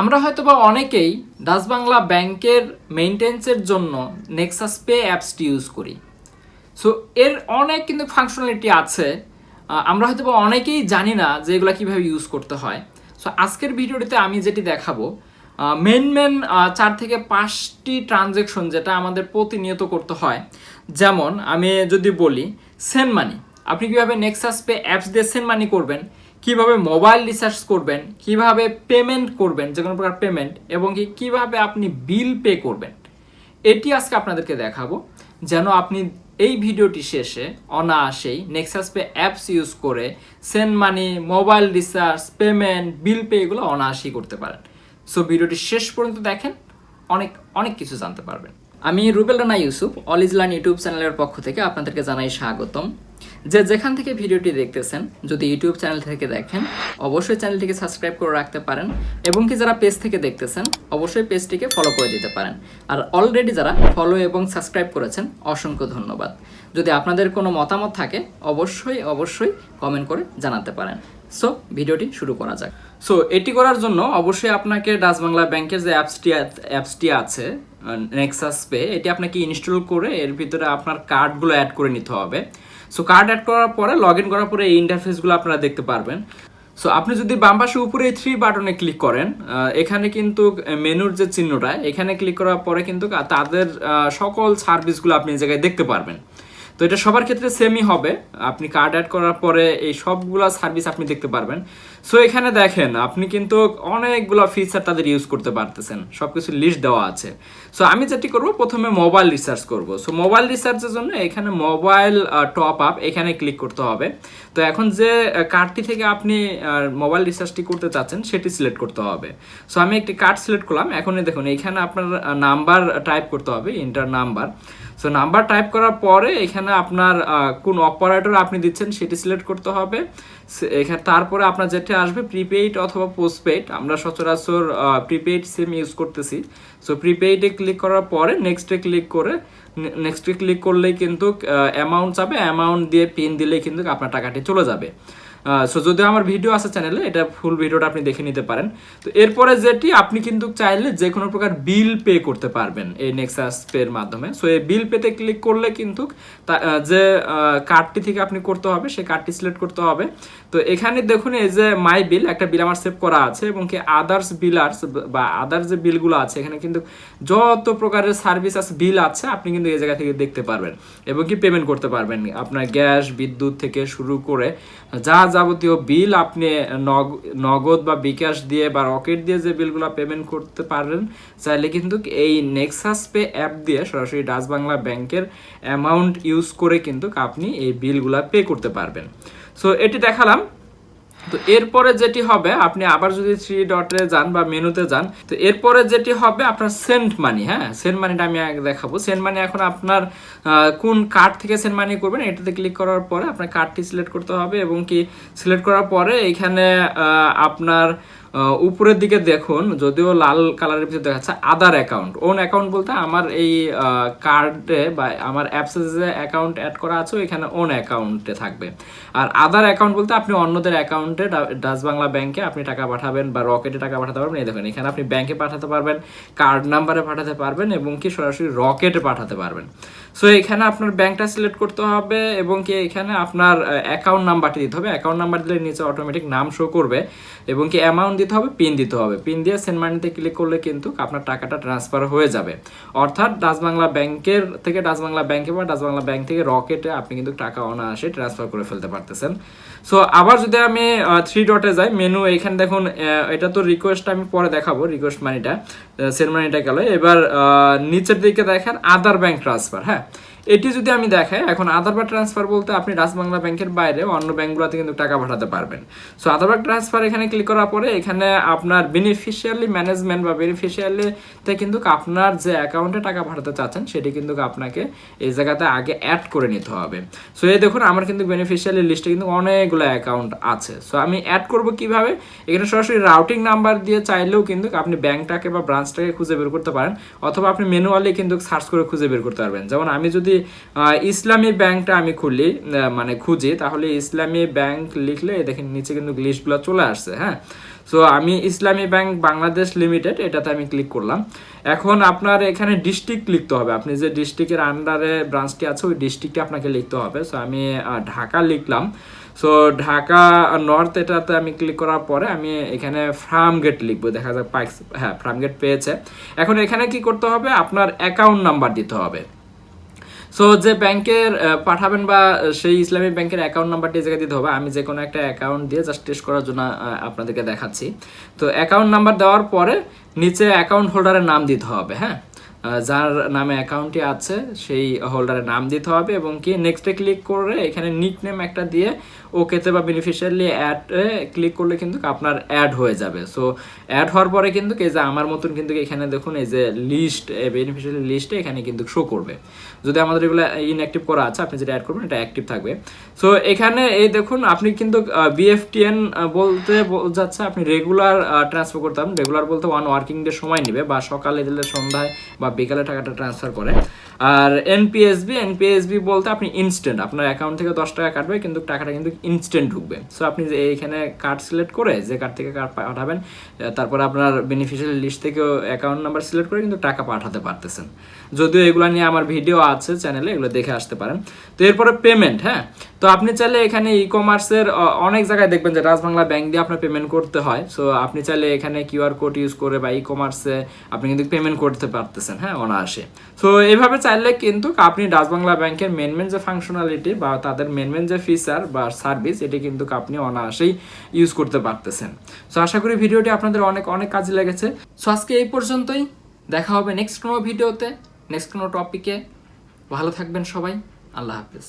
আমরা হয়তো বা অনেকেই ডাচ বাংলা ব্যাংকের মেনটেন্সের জন্য নেক্সাস পে অ্যাপসটি ইউজ করি। সো এর অনেক কিন্তু ফাংশনালিটি আছে। আমরা হয়তো বা অনেকেই জানি না যে এগুলো কীভাবে ইউজ করতে হয়। সো আজকের ভিডিওটিতে আমি যেটি দেখাবো মেন মেন চার থেকে পাঁচটি ট্রানজেকশন যেটা আমাদের প্রতিনিয়ত করতে হয়। যেমন, আমি যদি বলি সেন্ড মানি আপনি কীভাবে নেক্সাস পে অ্যাপস দিয়ে সেন্ড মানি করবেন? কীভাবে মোবাইল রিচার্জ করবেন, কীভাবে পেমেন্ট করবেন যে কোনো প্রকার পেমেন্ট, এবং কি কীভাবে আপনি বিল পে করবেন, এটি আজকে আপনাদেরকে দেখাবো। যেন আপনি এই ভিডিওটি শেষে অনায়াসেই নেক্সাস পে অ্যাপস ইউজ করে send money mobile recharge payment bill pay এগুলো অনায়াসেই করতে পারেন। সো ভিডিওটি শেষ পর্যন্ত দেখেন, অনেক অনেক কিছু জানতে পারবেন। আমি রুবেল রানা ইউসুফ অল ইজলান ইউটিউব চ্যানেলের পক্ষ থেকে আপনাদেরকে জানাই স্বাগতম। যে যেখান থেকে ভিডিওটি দেখতেছেন, যদি ইউটিউব চ্যানেল থেকে দেখেন, অবশ্যই চ্যানেলটিকে সাবস্ক্রাইব করে রাখতে পারেন এবং কি যারা পেজ থেকে দেখতেছেন, অবশ্যই পেজটিকে ফলো করে দিতে পারেন। আর অলরেডি যারা ফলো এবং সাবস্ক্রাইব করেছেন, অসংখ্য ধন্যবাদ। যদি আপনাদের কোনো মতামত থাকে, অবশ্যই অবশ্যই কমেন্ট করে জানাতে পারেন। সো ভিডিওটি শুরু করা যাক। সো এটি করার জন্য অবশ্যই আপনাকে ডাচ বাংলা ব্যাংকের যে অ্যাপসটি অ্যাপসটি আছে নেক্সাস পে এটি আপনাকে ইনস্টল করে এর ভিতরে আপনার কার্ডগুলো অ্যাড করে নিতে হবে। সো কার্ড অ্যাড করার পরে লগ ইন করার পরে এই ইন্টারফেসগুলো আপনারা দেখতে পারবেন। সো আপনি যদি বাম উপরে থ্রি বাটনে ক্লিক করেন এখানে কিন্তু মেনুর যে চিহ্নটা, এখানে ক্লিক করার পরে কিন্তু তাদের সকল সার্ভিসগুলো আপনি এই জায়গায় দেখতে পারবেন। তো এটা সবার ক্ষেত্রে সেমই হবে। আপনি কার্ড অ্যাড করার পরে এই সবগুলো সার্ভিস আপনি দেখতে পারবেন। সো এখানে দেখেন, আপনি কিন্তু অনেকগুলো ফিচার তাদের ইউজ করতে পারতেছেন। সব কিছু লিস্ট দেওয়া আছে। সো আমি যেটি করব, প্রথমে মোবাইল রিসার্চ করব। সো মোবাইল রিসার্চের জন্য এখানে মোবাইল টপ আপ এখানে ক্লিক করতে হবে। তো এখন যে কার্ডটি থেকে আপনি মোবাইল রিসার্চটি করতে চাচ্ছেন, সেটি সিলেক্ট করতে হবে। সো আমি একটি কার্ড সিলেক্ট করলাম। এখনই দেখুন, এখানে আপনার নাম্বার টাইপ করতে হবে enter number so number type করার পরে এখানে আপনার কোন অপারেটর আপনি দিচ্ছেন, সেটি সিলেক্ট করতে হবে। এখানে, তারপরে আপনার যেটা আসবে প্রিপেইড অথবা পোস্টপেইড আমরা সচরাচর প্রিপেইড সিম ইউজ করতেছি। সো প্রিপেইডে ক্লিক করার পরে নেক্সটে ক্লিক করে নেক্সটে ক্লিক করলেই কিন্তু অ্যামাউন্ট যাবে। অ্যামাউন্ট দিয়ে পিন দিলে কিন্তু আপনার টাকাটি চলে যাবে। সো যদি আমার ভিডিও আছে চ্যানেলে এটা ফুল ভিডিওটা আপনি দেখে নিতে পারেন। তো এরপরে যেটি, আপনি কিন্তু চাইলে যে কোনো প্রকার বিল পে করতে পারবেন এই নেক্সাস পের মাধ্যমে। সো এই বিল পেতে ক্লিক করলে কিন্তু যে কার্ডটি থেকে আপনি করতে হবে, সেই কার্ডটি সিলেক্ট করতে হবে। তো এখানে দেখুন, এই যে মাই বিল একটা বিল আমার সেভ করা আছে এবং কি আদার্স বিলার্স বা আদার্স যে বিলগুলো আছে, এখানে কিন্তু যত প্রকারের সার্ভিস আছে বিল আছে, আপনি কিন্তু এই জায়গা থেকে দেখতে পারবেন এবং কি পেমেন্ট করতে পারবেন। আপনার গ্যাস, বিদ্যুৎ থেকে শুরু করে যা যাবতীয় বিল আপনি নগ- নগদ বা বিকাশ দিয়ে বা রকেট দিয়ে যে বিলগুলো পেমেন্ট করতে পারেন চাইলে কিন্তু এই নেক্সাস পে অ্যাপ দিয়ে সরাসরি ডাচ বাংলা ব্যাংকের অ্যামাউন্ট ইউজ করে কিন্তু আপনি এই বিলগুলো পে করতে পারবেন। সো এটি দেখালাম। তো এরপরে যেটি হবে, আপনি আবার যদি থ্রি ডটে যান বা মেনুতে যান, তো এরপরে যেটি হবে আপনার সেন্ট মানি হ্যাঁ? সেন্ট মানিটা আমি দেখাবো। সেন্ট মানি এখন আপনার কোন কার্ড থেকে সেন্ট মানি করবেন, এটাতে ক্লিক করার পরে আপনার কার্ডটি সিলেক্ট করতে হবে এবং কি সিলেক্ট করার পরে এখানে আপনার উপরের দিকে দেখুন, যদিও লাল কালারের ভিতরে দেখাচ্ছে আদার অ্যাকাউন্ট ওন অ্যাকাউন্ট বলতে আমার এই কার্ডে বা আমার অ্যাপসে যে অ্যাকাউন্ট অ্যাড করা আছে এখানে ওন অ্যাকাউন্টে থাকবে। আর আদার অ্যাকাউন্ট বলতে আপনি অন্যদের অ্যাকাউন্টে ডাচ বাংলা ব্যাংকে আপনি টাকা পাঠাবেন বা রকেটে টাকা পাঠাতে পারবেন। এই দেখুন, এখানে আপনি ব্যাংকে পাঠাতে পারবেন কার্ড নাম্বারে পাঠাতে পারবেন এবং কি সরাসরি রকেটে পাঠাতে পারবেন। সো এখানে আপনার ব্যাংকটা সিলেক্ট করতে হবে এবং কি এখানে আপনার অ্যাকাউন্ট নাম্বারটি দিতে হবে। অ্যাকাউন্ট নাম্বার দিলে নিচে অটোমেটিক নাম শো করবে এবং কি অ্যামাউন্ট দিতে হবে পিন দিতে হবে। পিন দিয়ে সেন্ড মানিতে ক্লিক করলে কিন্তু আপনার টাকাটা ট্রান্সফার হয়ে যাবে। অর্থাৎ ডাচ বাংলা ব্যাংকের থেকে ডাচ বাংলা ব্যাংকে বা ডাচ বাংলা ব্যাংক থেকে রকেটে আপনি কিন্তু টাকা অনায়াসে ট্রান্সফার করে ফেলতে পারতেছেন। সো আবার যদি আমি থ্রি ডটে যাই মেনু এখানে দেখুন এটা তো রিকোয়েস্ট আমি পরে দেখাবো রিকোয়েস্ট মানিটা সেন্ড মানিটা গেল। এবার নিচের দিকে দেখেন আদার ব্যাংক ট্রান্সফার হ্যাঁ? এটি যদি আমি দেখাই, এখন আধার ট্রান্সফার বলতে আপনি ডাচ বাংলা ব্যাংকের বাইরে অন্য ব্যাংকগুলোতে কিন্তু টাকা পাঠাতে পারবেন। সো আধার ট্রান্সফার এখানে ক্লিক করার পরে এখানে আপনার বেনিফিশিয়ালি ম্যানেজমেন্ট বা বেনিফিশিয়ালিতে কিন্তু আপনার যে অ্যাকাউন্টে টাকা পাঠাতে চাচ্ছেন, সেটি কিন্তু আপনাকে এই জায়গাতে আগে অ্যাড করে নিতে হবে। সো এই দেখুন, আমার কিন্তু বেনিফিশিয়ালি লিস্টে কিন্তু অনেকগুলো অ্যাকাউন্ট আছে। সো আমি অ্যাড করব কীভাবে? এখানে সরাসরি রাউটিং নাম্বার দিয়ে চাইলেও কিন্তু আপনি ব্যাংকটাকে বা ব্রাঞ্চটাকে খুঁজে বের করতে পারেন, অথবা আপনি ম্যানুয়ালি কিন্তু সার্চ করে খুঁজে বের করতে পারবেন। যেমন আমি যদি ইসলামী ব্যাংকটা আমি খুলি মানে খুঁজি, তাহলে ইসলামী ব্যাংক লিখলে, দেখেন নিচে কিন্তু লিস্টগুলো চলে আসছে হ্যাঁ? সো আমি ইসলামী ব্যাংক বাংলাদেশ লিমিটেড, এটাতে আমি ক্লিক করলাম। এখন আপনার এখানে ডিস্ট্রিক্ট লিখতে হবে। আপনি যে ডিস্ট্রিক্টের আন্ডারে ব্রাঞ্চটি আছে, ওই ডিস্ট্রিক্টে আপনাকে লিখতে হবে। সো আমি ঢাকা লিখলাম। সো ঢাকা নর্থ এটাতে আমি ক্লিক করার পরে আমি এখানে ফার্ম গেট লিখব। দেখা যাক হ্যাঁ ফার্ম গেট পেয়েছে। এখন এখানে কি করতে হবে? আপনার অ্যাকাউন্ট নাম্বার দিতে হবে। সো যে ব্যাংকের পাঠাবেন বা সেই ইসলামিক ব্যাংকের অ্যাকাউন্ট নাম্বারটি জায়গায় দিতে হবে, আমি যে কোনো একটা অ্যাকাউন্ট দিয়ে জাস্ট টেস্ট করার জন্য আপনাদেরকে দেখাচ্ছি। তো অ্যাকাউন্ট নাম্বার দেওয়ার পরে নিচে অ্যাকাউন্ট হোল্ডারের নাম দিতে হবে হ্যাঁ? যার নামে অ্যাকাউন্টটি আছে, সেই হোল্ডারের নাম দিতে হবে এবং কি নেক্সটে ক্লিক করে এখানে নিক নেম একটা দিয়ে ওকেতে বা বেনিফিশিয়ারি অ্যাড ক্লিক করলে কিন্তু আপনার অ্যাড হয়ে যাবে। সো অ্যাড হওয়ার পরে কিন্তু এই যে আমার মতন কিন্তু এখানে দেখুন, এই যে লিস্ট বেনিফিশিয়ারি লিস্টে এখানে কিন্তু শো করবে। যদি আমাদের এগুলো ইনঅ্যাক্টিভ করা আছে, আপনি যেটা অ্যাড করবেন, এটা অ্যাক্টিভ থাকবে। সো এখানে এই দেখুন, আপনি কিন্তু বিএফটিএন বলতে বোঝাচ্ছে আপনি রেগুলার ট্রান্সফার করতে পারেন রেগুলার বলতে ওয়ান ওয়ার্কিং ডে সময় নেবে বা সকালে দিলে সন্ধ্যায় বা বিকালে টাকাটা ট্রান্সফার করে। আর এনপিএসবি এনপিএসবি বলতে আপনি ইনস্ট্যান্ট আপনার অ্যাকাউন্ট থেকে দশ টাকা কাটবে, কিন্তু টাকাটা কিন্তু ইনস্ট্যান্ট ঢুকবে। সো আপনি যে এইখানে কার্ড সিলেক্ট করে, যে কার্ড থেকে কার্ড পাঠাবেন তারপর আপনার বেনিফিশিয়ারি লিস্ট থেকেও অ্যাকাউন্ট নাম্বার সিলেক্ট করে কিন্তু টাকা পাঠাতে পারতেছেন। যদিও এগুলো নিয়ে আমার ভিডিও আছে চ্যানেলে এগুলো দেখে আসতে পারেন। তো এরপরে পেমেন্ট হ্যাঁ? তো আপনি চাইলে এখানে ই কমার্সের অনেক জায়গায় দেখবেন যে রাজবাংলা ব্যাংক দিয়ে আপনার পেমেন্ট করতে হয়। সো আপনি চাইলে এখানে কিউআর কোড ইউজ করে বা ই কমার্সে আপনি কিন্তু পেমেন্ট করতে পারতেছেন হ্যাঁ? অনায়াসে। সো এইভাবে চাইলে কিন্তু আপনি ডাচ বাংলা ব্যাংকের মেন মেন যে ফাংশনালিটি বা তাদের মেন মেন যে ফিচার বা সার্ভিস এটি কিন্তু আপনি অনায়াসেই ইউজ করতে পারতেছেন। সো আশা করি ভিডিওটি আপনাদের অনেক অনেক কাজে লেগেছে। সো আজকে এই পর্যন্তই। দেখা হবে নেক্সট কোনো ভিডিওতে নেক্সট কোনো টপিকে ভালো থাকবেন সবাই। আল্লাহ হাফিজ।